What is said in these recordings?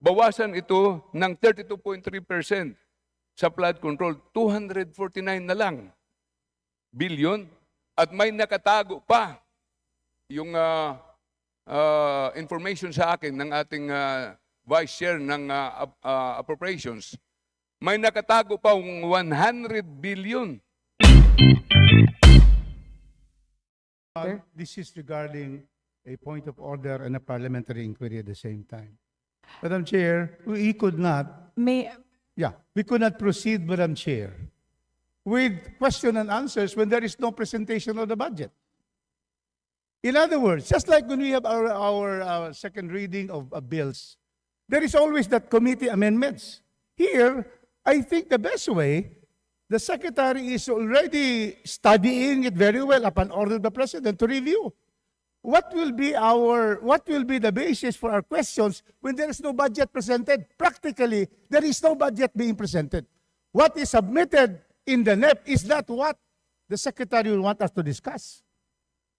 bawasan ito ng 32.3% sa flood control, 249 na lang billion at may nakatago pa yung ah, ah, information sa akin ng ating ah, vice chair ng ap- ah, appropriations. May nakatago pa 100 billion. Uh, This is regarding a point of order and a parliamentary inquiry at the same time. Madam Chair, we could not, May, yeah, we could not proceed, Madam Chair, with question and answers when there is no presentation of the budget. In other words, just like when we have our, our uh, second reading of uh, bills, there is always that committee amendments. Here, I think the best way, the secretary is already studying it very well upon order of the president to review. What will be our, what will be the basis for our questions when there is no budget presented? Practically, there is no budget being presented. What is submitted in the NEP is not what the secretary will want us to discuss.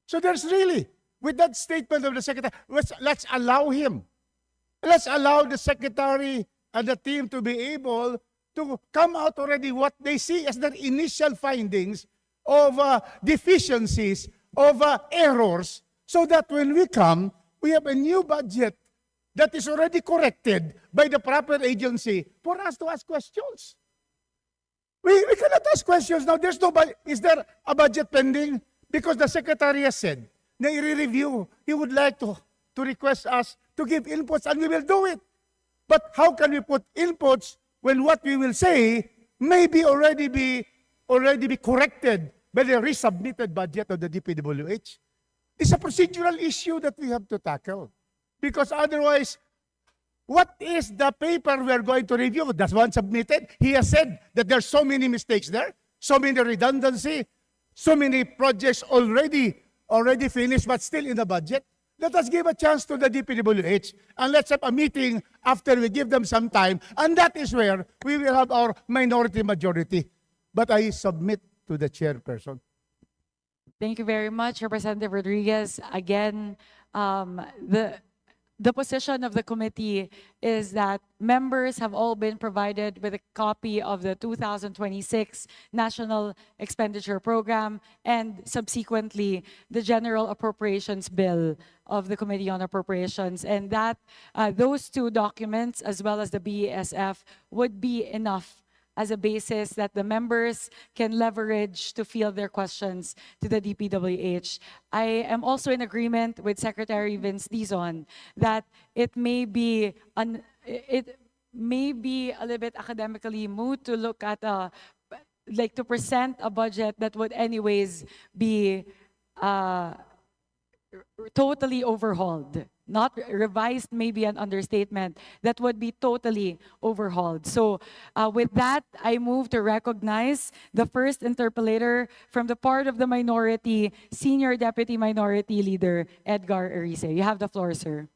So there's really, with that statement of the secretary, let's, let's allow him. Let's allow the secretary and the team to be able to come out already what they see as their initial findings of uh, deficiencies, of uh, errors, so that when we come, we have a new budget that is already corrected by the proper agency for us to ask questions. We, we cannot ask questions now. There's no. Is there a budget pending? Because the secretary has said na i-review. He would like to, to request us to give inputs and we will do it. But how can we put inputs when what we will say may be already be already be corrected by the resubmitted budget of the DPWH? It's a procedural issue that we have to tackle. Because otherwise, what is the paper we are going to review? That's one submitted. He has said that there's so many mistakes there, so many redundancy, so many projects already already finished but still in the budget. Let us give a chance to the DPWH and let's have a meeting after we give them some time. And that is where we will have our minority majority. But I submit to the chairperson. Thank you very much, Representative Rodriguez. Again, um, the, the position of the committee is that members have all been provided with a copy of the 2026 National Expenditure Program and subsequently the General Appropriations Bill of the Committee on Appropriations. And that, uh, those two documents, as well as the BESF, would be enough as a basis that the members can leverage to field their questions to the DPWH. I am also in agreement with Secretary Vince Dizon that it may be un, it may be a little bit academically moot to look at a like to present a budget that would anyways be uh, totally overhauled. Not revised, maybe an understatement. That would be totally overhauled. So, uh, with that, I move to recognize the first interpolator from the part of the minority, Senior Deputy Minority Leader Edgar Erice. You have the floor, sir.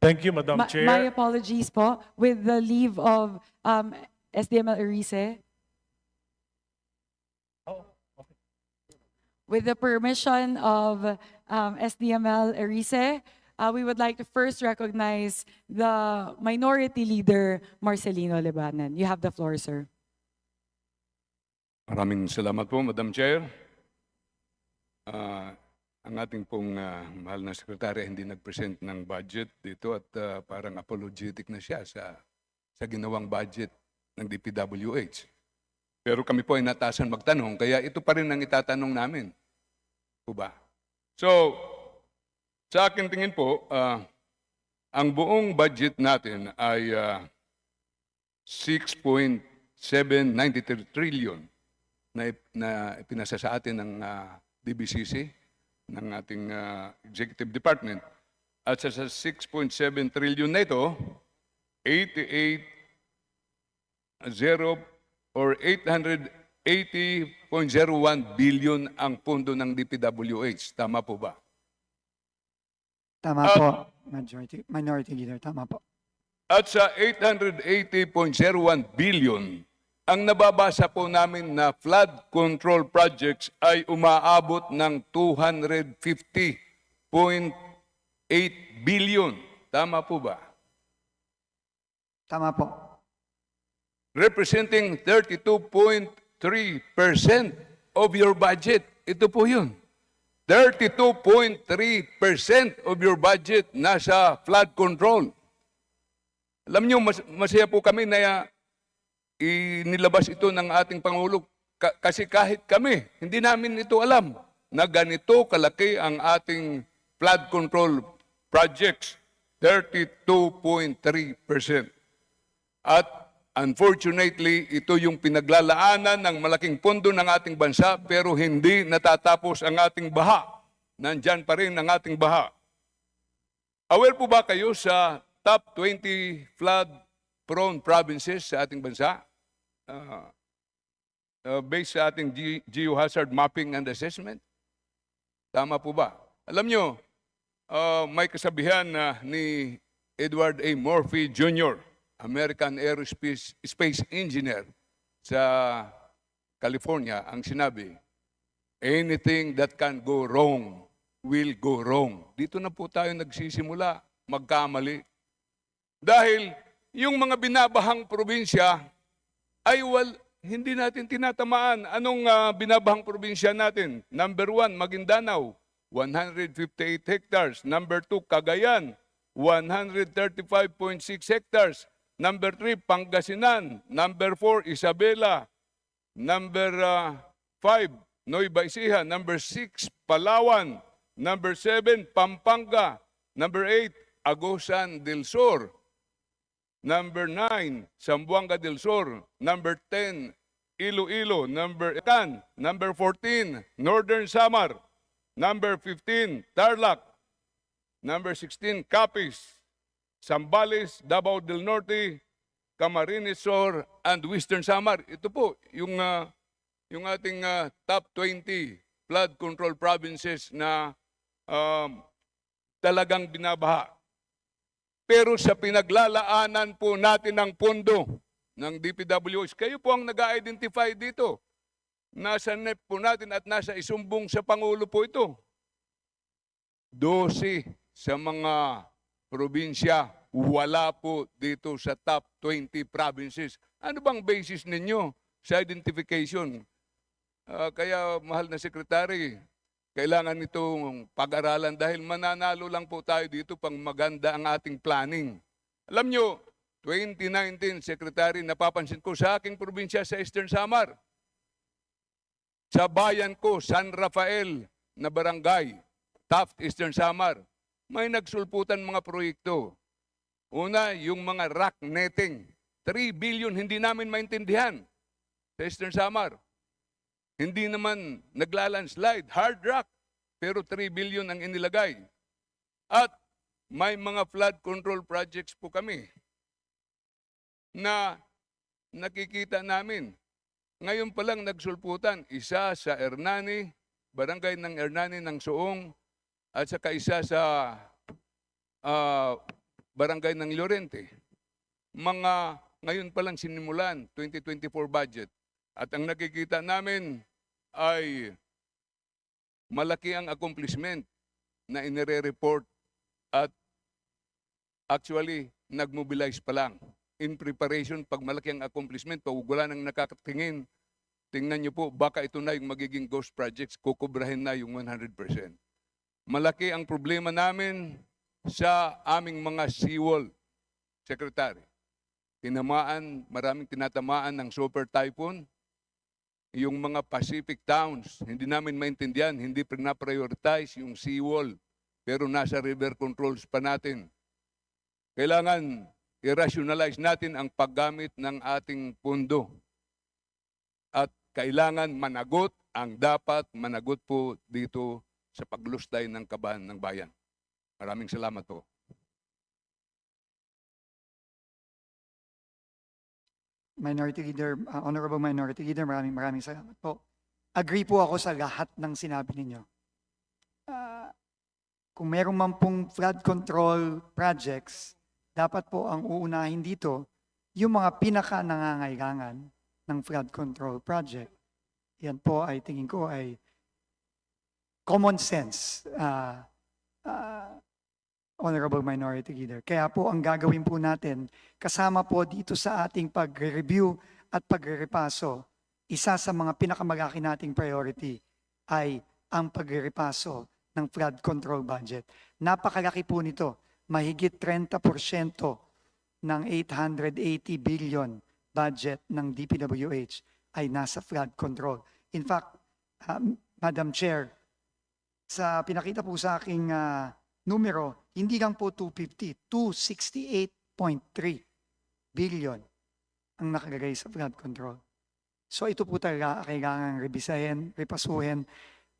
Thank you, Madam Ma- Chair. My apologies po. With the leave of um, SDML Erice. Oh, With the permission of um, SDML Erice, uh, we would like to first recognize the minority leader, Marcelino Lebanon. You have the floor, sir. Maraming salamat po, Madam Chair. Ah, ang ating pong ah, mahal na sekretary hindi nag-present ng budget dito at ah, parang apologetic na siya sa, sa ginawang budget ng DPWH. Pero kami po ay natasan magtanong, kaya ito pa rin ang itatanong namin. Po ba? So, sa akin tingin po, ah, ang buong budget natin ay ah, 6.793 trillion na, na pinasa sa atin ng ah, DBCC, ng ating ah, Executive Department. At sa, sa 6.7 trillion na ito, 88 zero or 880.01 billion ang pondo ng DPWH. Tama po ba? Tama Ah. po, majority, minority leader, tama po. At sa 880.01 billion, ang nababasa po namin na flood control projects ay umaabot ng 250.8 billion. Tama po ba? Tama po. representing 32.3% of your budget. Ito po yun. 32.3% of your budget nasa flood control. Alam niyo, mas, masaya po kami na inilabas ito ng ating Pangulo Ka- kasi kahit kami, hindi namin ito alam na ganito kalaki ang ating flood control projects. 32.3%. At unfortunately, ito yung pinaglalaanan ng malaking pondo ng ating bansa pero hindi natatapos ang ating baha. Nandyan pa rin ang ating baha. Aware po ba kayo sa top 20 flood-prone provinces sa ating bansa? Ah, ah, based sa ating ge- geohazard mapping and assessment? Tama po ba? Alam nyo, ah, may kasabihan na ni Edward A. Murphy Jr., American Aerospace Space Engineer sa California, ang sinabi, anything that can go wrong will go wrong. Dito na po tayo nagsisimula magkamali. Dahil yung mga binabahang probinsya ay wal, hindi natin tinatamaan. Anong ah, binabahang probinsya natin? Number one, Maguindanao, 158 hectares. Number two, Cagayan, 135.6 hectares. Number three, Pangasinan. Number four, Isabela. Number uh, five, Nueva Ecija. Number six, Palawan. Number seven, Pampanga. Number eight, Agusan del Sur. Number 9, Zamboanga del Sur. Number 10, Iloilo. Number 10, number 14, Northern Samar. Number 15, Tarlac. Number 16, Capiz. Zambales, Davao del Norte, Camarines Sur, and Western Samar. Ito po, yung, ah, yung ating ah, top 20 flood control provinces na um, talagang binabaha. Pero sa pinaglalaanan po natin ng pondo ng DPWH, kayo po ang nag-identify dito. Nasa NEP po natin at nasa isumbong sa Pangulo po ito. 12 sa mga probinsya, wala po dito sa top 20 provinces. Ano bang basis ninyo sa identification? Ah, kaya, mahal na sekretary, kailangan itong pag-aralan dahil mananalo lang po tayo dito pang maganda ang ating planning. Alam nyo, 2019, Secretary, napapansin ko sa aking probinsya sa Eastern Samar. Sa bayan ko, San Rafael na barangay, Taft, Eastern Samar, may nagsulputan mga proyekto. Una, yung mga rock netting. 3 billion, hindi namin maintindihan sa Eastern Samar. Hindi naman naglalandslide, hard rock, pero 3 billion ang inilagay. At may mga flood control projects po kami na nakikita namin. Ngayon pa lang nagsulputan, isa sa Hernani, barangay ng Hernani ng Suong, at saka isa sa ah, barangay ng Llorente. Mga ngayon pa lang sinimulan, 2024 budget. At ang nakikita namin ay malaki ang accomplishment na inire-report at actually nagmobilize pa lang. In preparation, pag malaki ang accomplishment, pag wala nang nakakatingin, tingnan niyo po, baka ito na yung magiging ghost projects, kukubrahin na yung 100%. Malaki ang problema namin sa aming mga seawall, Secretary. Tinamaan, maraming tinatamaan ng super typhoon, yung mga Pacific towns, hindi namin maintindihan, hindi prioritize yung seawall, pero nasa river controls pa natin. Kailangan i-rationalize natin ang paggamit ng ating pundo. At kailangan managot ang dapat managot po dito sa paglustay ng kaban ng bayan. Maraming salamat po. Minority Leader, uh, Honorable Minority Leader, maraming maraming salamat po. Agree po ako sa lahat ng sinabi ninyo. Ah, kung meron man pong flood control projects, dapat po ang uunahin dito yung mga pinaka nangangailangan ng flood control project. Yan po ay tingin ko ay common sense. Ah, ah, Honorable Minority Leader. Kaya po ang gagawin po natin, kasama po dito sa ating pag-review at pagrepaso, isa sa mga pinakamalaki nating priority ay ang pagrepaso ng flood control budget. Napakalaki po nito. Mahigit 30% ng 880 billion budget ng DPWH ay nasa flood control. In fact, um, Madam Chair, sa pinakita po sa aking ah, numero, hindi lang po 250, 268.3 billion ang nakalagay sa flood control. So ito po talaga kailangan rebisahin, repasuhin.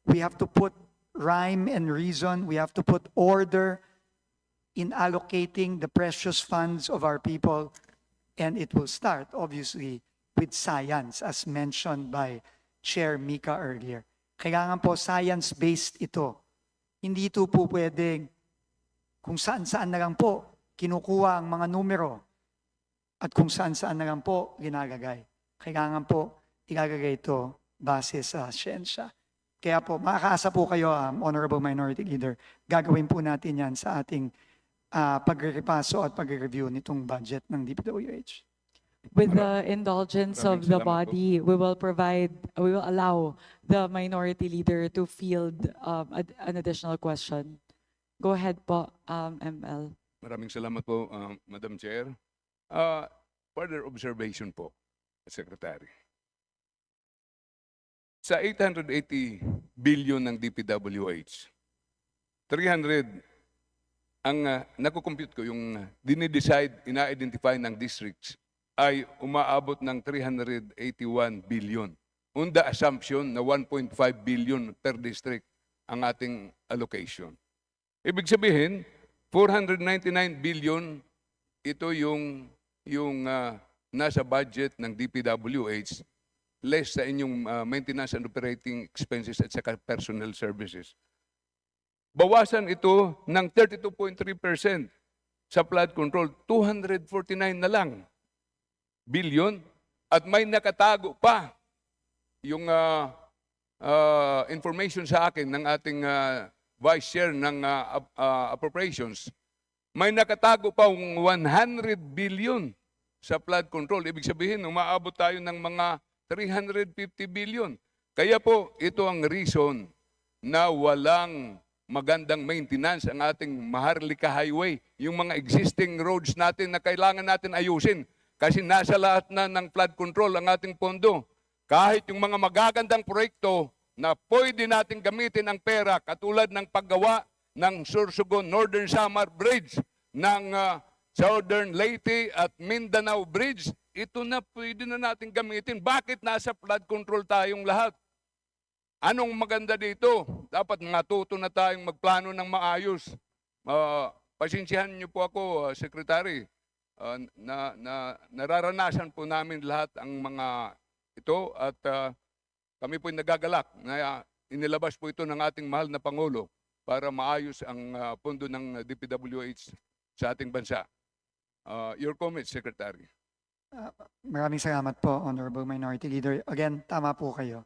We have to put rhyme and reason. We have to put order in allocating the precious funds of our people. And it will start, obviously, with science, as mentioned by Chair Mika earlier. Kailangan po science-based ito. Hindi ito po pwedeng kung saan-saan na lang po kinukuha ang mga numero at kung saan-saan na lang po ginagagay. Kailangan po ilalagay ito base sa siyensya. Kaya po, makakaasa po kayo, um, Honorable Minority Leader, gagawin po natin yan sa ating uh, pagre-repaso at pagre-review nitong budget ng DPWH. With the indulgence of the body, we will provide, we will allow the minority leader to field um, ad- an additional question. Go ahead po, um, ML. Maraming salamat po, uh, Madam Chair. Uh, further observation po, Secretary. Sa 880 billion ng DPWH, 300 ang uh, nakukompute ko yung uh, dinidecide, ina-identify ng districts ay umaabot ng 381 billion. On assumption na 1.5 billion per district ang ating allocation. Ibig sabihin, 499 billion ito yung yung ah, nasa budget ng DPWH less sa inyong ah, maintenance and operating expenses at saka personnel services. Bawasan ito ng 32.3% sa flood control, 249 na lang billion at may nakatago pa yung ah, ah, information sa akin ng ating ah, vice chair ng ap- ah, appropriations may nakatago pa 100 billion sa flood control. Ibig sabihin, umaabot tayo ng mga 350 billion. Kaya po, ito ang reason na walang magandang maintenance ang ating Maharlika Highway. Yung mga existing roads natin na kailangan natin ayusin. Kasi nasa lahat na ng flood control ang ating pondo. Kahit yung mga magagandang proyekto na pwede natin gamitin ang pera katulad ng paggawa ng Sursugon Northern Samar Bridge, ng ah, Southern Leyte at Mindanao Bridge, ito na pwede na natin gamitin. Bakit nasa flood control tayong lahat? Anong maganda dito? Dapat matuto na tayong magplano ng maayos. Ah, pasensyahan niyo po ako, ah, Secretary. Ah, na, na, nararanasan po namin lahat ang mga ito at ah, kami po nagagalak na ah, inilabas po ito ng ating mahal na Pangulo para maayos ang ah, pondo ng DPWH sa ating bansa. Ah, your comments, Secretary. Maraming salamat po, Honorable Minority Leader. Again, tama po kayo.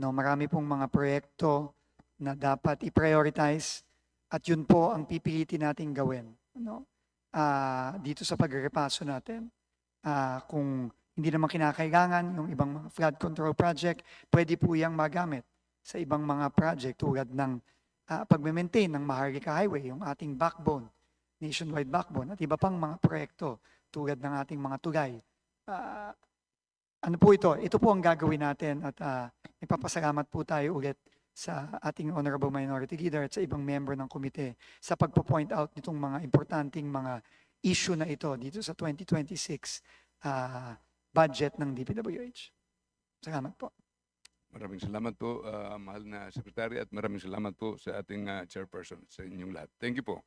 No, marami pong mga proyekto na dapat i-prioritize at yun po ang pipilitin nating gawin. No? Ah, dito sa pagrepaso natin. Ah, kung hindi naman kinakailangan yung ibang mga flood control project, pwede po iyang magamit sa ibang mga project tulad ng ah, pag-maintain ng Maharlika Highway, yung ating backbone, nationwide backbone, at iba pang mga proyekto tulad ng ating mga tulay. Ah, ano po ito? Ito po ang gagawin natin at uh, ipapasalamat po tayo ulit sa ating Honorable Minority Leader at sa ibang member ng komite sa pagpo-point out nitong mga importanteng mga issue na ito dito sa 2026 ah, budget ng DPWH. Salamat po. Maraming salamat po, ah, mahal na Secretary, at maraming salamat po sa ating ah, chairperson, sa inyong lahat. Thank you po.